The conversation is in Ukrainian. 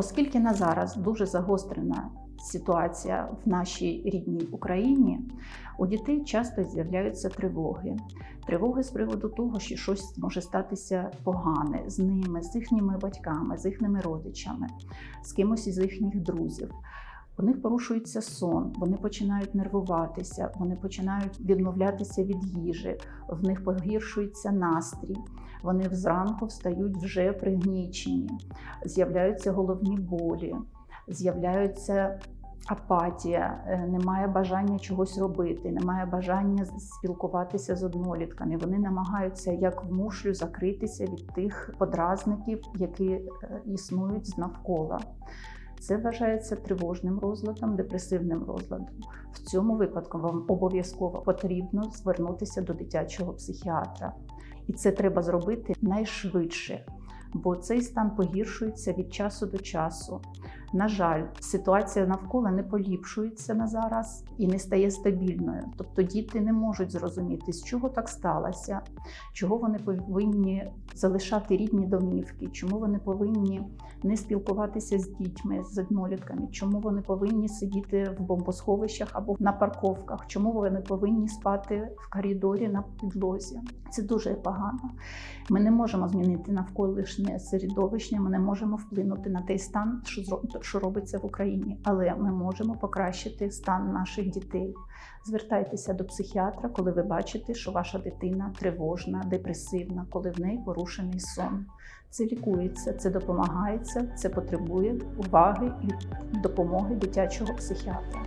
Оскільки на зараз дуже загострена ситуація в нашій рідній Україні, у дітей часто з'являються тривоги. Тривоги з приводу того, що щось може статися погане з ними, з їхніми батьками, з їхніми родичами, з кимось із їхніх друзів. У них порушується сон, вони починають нервуватися, вони починають відмовлятися від їжі, в них погіршується настрій. Вони зранку встають вже пригнічені, з'являються головні болі, з'являються апатія, е, немає бажання чогось робити, немає бажання спілкуватися з однолітками. Вони намагаються як в мушлю закритися від тих подразників, які е, існують навколо. Це вважається тривожним розладом, депресивним розладом. В цьому випадку вам обов'язково потрібно звернутися до дитячого психіатра. І це треба зробити найшвидше, бо цей стан погіршується від часу до часу. На жаль, ситуація навколо не поліпшується на зараз і не стає стабільною. Тобто діти не можуть зрозуміти, з чого так сталося, чого вони повинні залишати рідні домівки, чому вони повинні не спілкуватися з дітьми, з однолітками, чому вони повинні сидіти в бомбосховищах або на парковках, чому вони повинні спати в коридорі на підлозі. Це дуже погано. Ми не можемо змінити навколишнє середовище, ми не можемо вплинути на той стан, що зро- що робиться в Україні, але ми можемо покращити стан наших дітей. Звертайтеся до психіатра, коли ви бачите, що ваша дитина тривожна, депресивна, коли в неї порушений сон. Це лікується, це допомагається, це потребує уваги і допомоги дитячого психіатра.